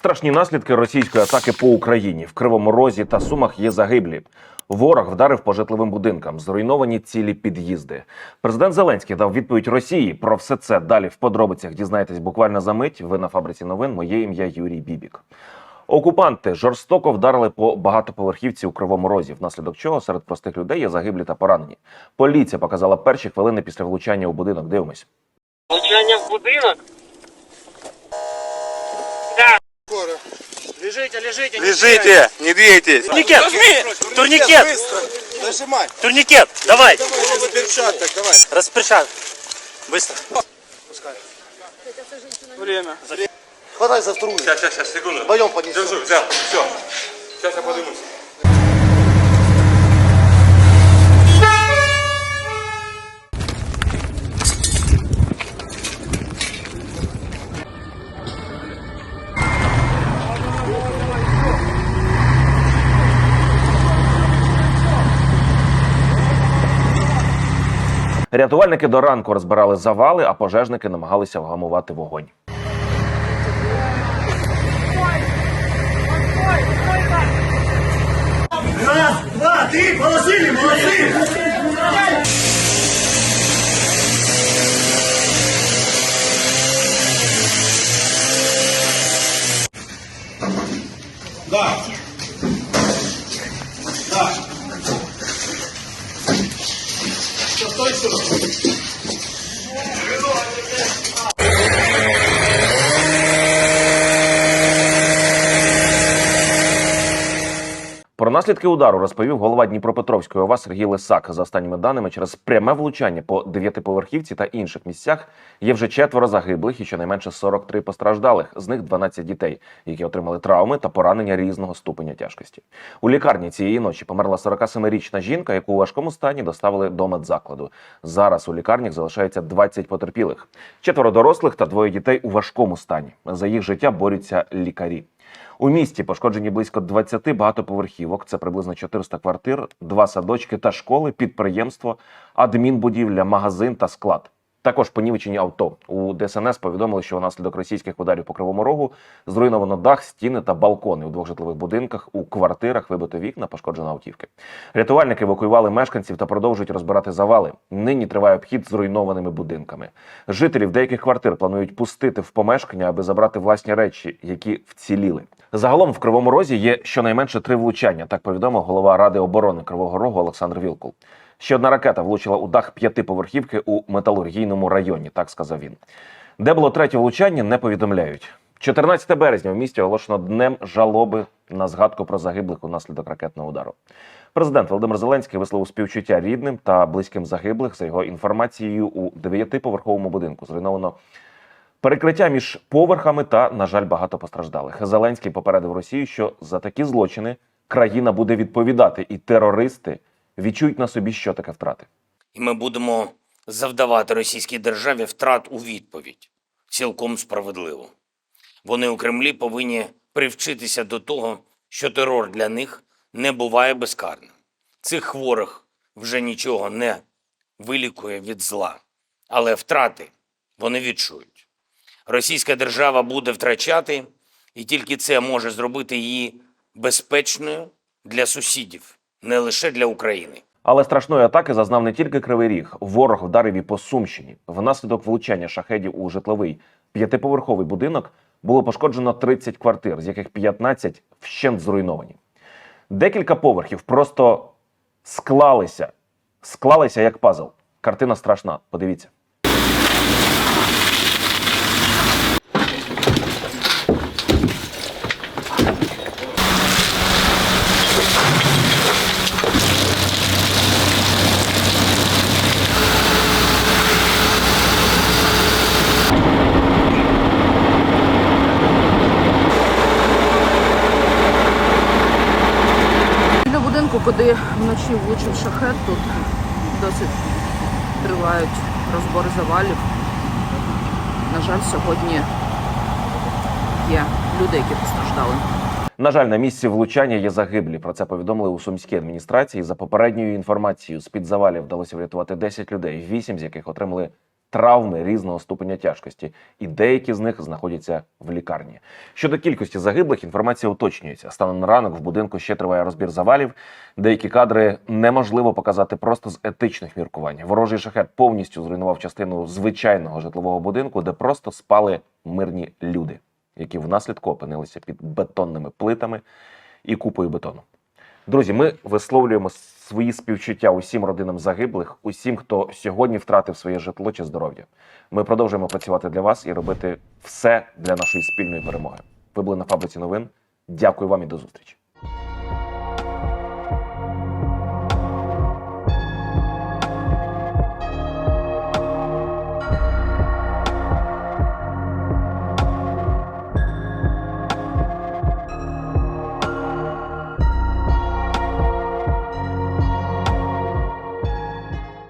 Страшні наслідки російської атаки по Україні в Кривому Розі та Сумах є загиблі. Ворог вдарив по житловим будинкам, зруйновані цілі під'їзди. Президент Зеленський дав відповідь Росії. Про все це далі в подробицях дізнаєтесь буквально за мить. Ви на фабриці новин. Моє ім'я Юрій Бібік. Окупанти жорстоко вдарили по багатоповерхівці у Кривому Розі, внаслідок чого серед простих людей є загиблі та поранені. Поліція показала перші хвилини після влучання у будинок. Дивимось. Влучання в будинок. Скоро. Лежите, лежите. Лежите, не двигайтесь. Турникет, турникет, Нажимай. турникет, давай. Перчаток, давай. Распрещай. Быстро. Время. Хватай за вторую. Сейчас, сейчас, сейчас, секунду. Вдвоем поднесем. Держу, взял, все. Сейчас я поднимусь. Рятувальники до ранку розбирали завали, а пожежники намагалися вгамувати вогонь. Про наслідки удару розповів голова Дніпропетровської ОВА Сергій Лисак. За останніми даними, через пряме влучання по дев'ятиповерхівці та інших місцях є вже четверо загиблих і щонайменше 43 постраждалих. З них 12 дітей, які отримали травми та поранення різного ступеня тяжкості. У лікарні цієї ночі померла 47-річна жінка, яку у важкому стані доставили до медзакладу. Зараз у лікарнях залишається 20 потерпілих, четверо дорослих та двоє дітей у важкому стані. За їх життя борються лікарі. У місті пошкоджені близько 20 багатоповерхівок. Це приблизно 400 квартир, два садочки та школи, підприємство, адмінбудівля, магазин та склад. Також понівечені авто. У ДСНС повідомили, що внаслідок російських ударів по кривому рогу зруйновано дах, стіни та балкони у двох житлових будинках. У квартирах вибито вікна, пошкоджено автівки. Рятувальники евакуювали мешканців та продовжують розбирати завали. Нині триває обхід зруйнованими будинками. Жителів деяких квартир планують пустити в помешкання, аби забрати власні речі, які вціліли. Загалом в Кривому Розі є щонайменше три влучання. Так повідомив голова ради оборони Кривого Рогу Олександр Вілкул. Ще одна ракета влучила у дах п'ятиповерхівки у металургійному районі. Так сказав він. Де було третє влучання, не повідомляють. 14 березня в місті оголошено днем жалоби на згадку про загиблих унаслідок ракетного удару. Президент Володимир Зеленський висловив співчуття рідним та близьким загиблих. За його інформацією, у дев'ятиповерховому будинку зруйновано перекриття між поверхами та, на жаль, багато постраждалих. Зеленський попередив Росію, що за такі злочини країна буде відповідати, і терористи відчують на собі, що таке втрати. і ми будемо завдавати російській державі втрат у відповідь. Цілком справедливо. Вони у Кремлі повинні привчитися до того, що терор для них не буває безкарним. Цих хворих вже нічого не вилікує від зла, але втрати вони відчують. Російська держава буде втрачати, і тільки це може зробити її безпечною для сусідів, не лише для України. Але страшної атаки зазнав не тільки Кривий Ріг. Ворог вдарив і по Сумщині. Внаслідок влучання шахедів у житловий п'ятиповерховий будинок було пошкоджено 30 квартир, з яких 15 вщент зруйновані. Декілька поверхів просто склалися, склалися як пазл. Картина страшна. Подивіться. Куди вночі влучив шахет, тут досить тривають розбори завалів. На жаль, сьогодні є люди, які постраждали. На жаль, на місці влучання є загиблі. Про це повідомили у сумській адміністрації. За попередньою інформацією, з під завалів вдалося врятувати 10 людей, 8 з яких отримали травми різного ступеня тяжкості, і деякі з них знаходяться в лікарні. Щодо кількості загиблих, інформація уточнюється. Станом на ранок в будинку ще триває розбір завалів. Деякі кадри неможливо показати просто з етичних міркувань. Ворожий шахет повністю зруйнував частину звичайного житлового будинку, де просто спали мирні люди, які внаслідку опинилися під бетонними плитами і купою бетону. Друзі, ми висловлюємо свої співчуття усім родинам загиблих, усім, хто сьогодні втратив своє житло чи здоров'я. Ми продовжуємо працювати для вас і робити все для нашої спільної перемоги. Ви були на фабриці новин. Дякую вам і до зустрічі.